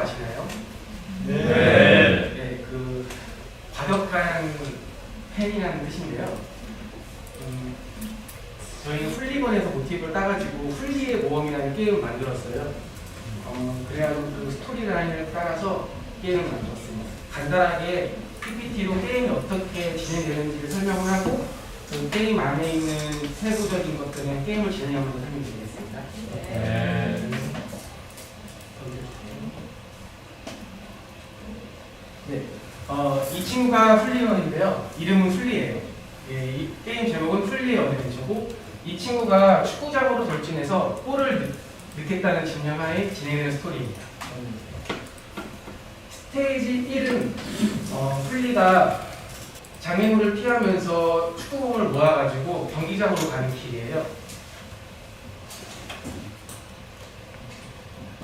아시나요? 네. 네, 그 과격한 팬이라는 뜻인데요. 음, 저희는 훌리번에서 모티브를 따가지고 훌리의 모험이라는 게임을 만들었어요. 어, 그래가지고 그 스토리 라인을 따라서 게임을 만들었습니다. 간단하게 PPT로 게임이 어떻게 진행되는지를 설명을 하고 그 게임 안에 있는 세부적인 것들은 게임을 진행하면서 설명드리겠습니다. 네, 어, 이 친구가 훌리언인데요. 이름은 훌리예요. 예, 이 게임 제목은 훌리의 어드벤처고 이 친구가 축구장으로 돌진해서 골을 넣, 넣겠다는 집념하에 진행되는 스토리입니다. 스테이지 1은 어, 훌리가 장애물을 피하면서 축구공을 모아가지고 경기장으로 가는 길이에요.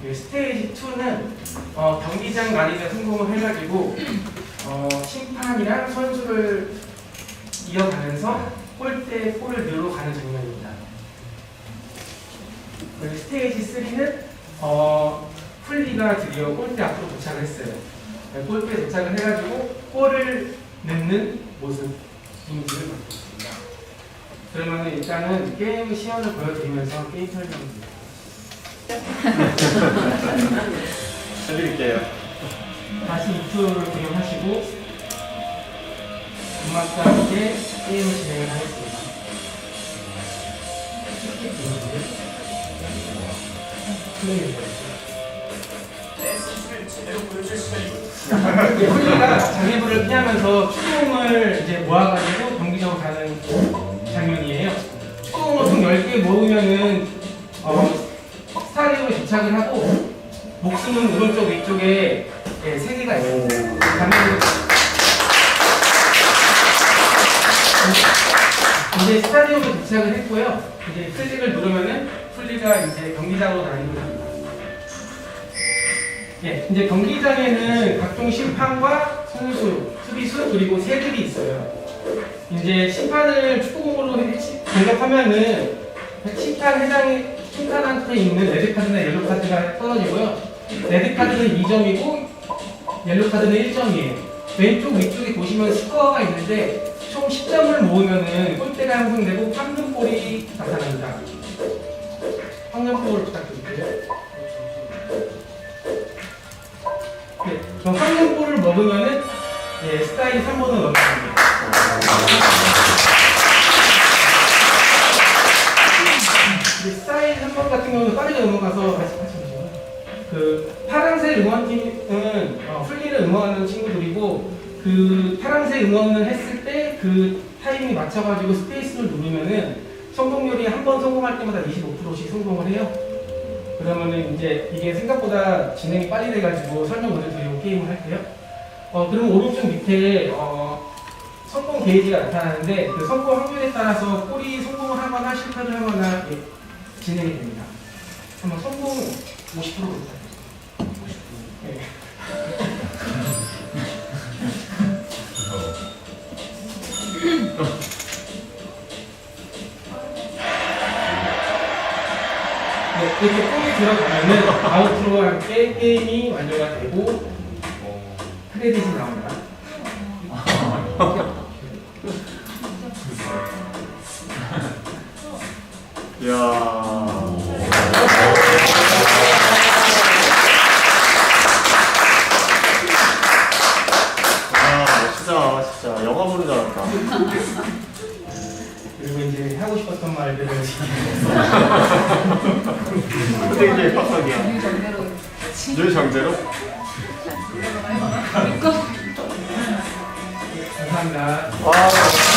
그 스테이지 2는 어, 경기장 난입에 성공을 해가지고 어, 심판이랑 선수를 이어가면서 골대 골을 넣으러 가는 장면입니다. 그리고 스테이지 3는 어, 풀리가 드디어 골대 앞으로 도착을 했어요. 네, 골대에 도착을 해가지고 골을 넣는 모습 이미지를 만들었습니다. 그러면 일단은 게임 시연을 보여드리면서 게임 설명드립니다. 해드릴게요. 다시 유튜브를 구경하시고 음악과 함께 게임을 진행을 하겠습니다. 예, 홀리가 장애물을 피하면서 축구공을 이제 모아가지고 경기장으로 가는 장면이에요. 축구공을 총 10개 모으면은 어, 스타디움에 도착을 하고 목숨은 오른쪽 위쪽에 예, 세 개가 있습니다. 장면으로 이제 스타디움에 도착을 했고요. 이제 클릭을 누르면은 풀리가 이제 경기장으로 다니는 합니다. 예, 이제 경기장에는 각종 심판과 선수, 수비수 그리고 새들이 있어요. 이제 심판을 축구공으로 공격하면은 심판 해당 심판한테 있는 레드 카드나 옐로 카드가 떨어지고요. 레드 카드는 2점이고 옐로 카드는 1점이에요. 왼쪽 위쪽에 보시면 스코어가 있는데 총 10점을 모으면은 골대가 형성되고 황금볼이 나타납니다. 황금볼 부탁드릴게요. 네, 그럼 황금볼을 먹으면은 예, 스타일 3번을 넣습니다. 이제 스타일 3번 같은 경우는 빠르게 넘어가서 말씀하시면 그 파란색 응원팀은 어, 풀리를 응원하는 친구들이고 그 파란색 응원을 했을 때 그 타이밍에 맞춰가지고 스페이스를 누르면은 성공률이 한 번 성공할 때마다 25%씩 성공을 해요. 그러면은 이제 이게 생각보다 진행이 빨리 돼가지고 설명 먼저 드리고 게임을 할게요. 어, 그럼 오른쪽 밑에 어, 성공 게이지가 나타나는데 그 성공 확률에 따라서 골이 성공을 하거나 실패를 하거나 예, 진행이 됩니다. 한번 성공 50% 볼까요? 네. 네, 이렇게 골이 들어가면은 아웃으로와 함께 게임이 완료가 되고 크레딧이 나옵니다. 이야. 아, 진짜, 진짜. 영화 보는 줄 알았다. 이제 하고 싶었던 말들을 근데 이게 빡빡이야. 늘 정제로? 감사합니다. 와.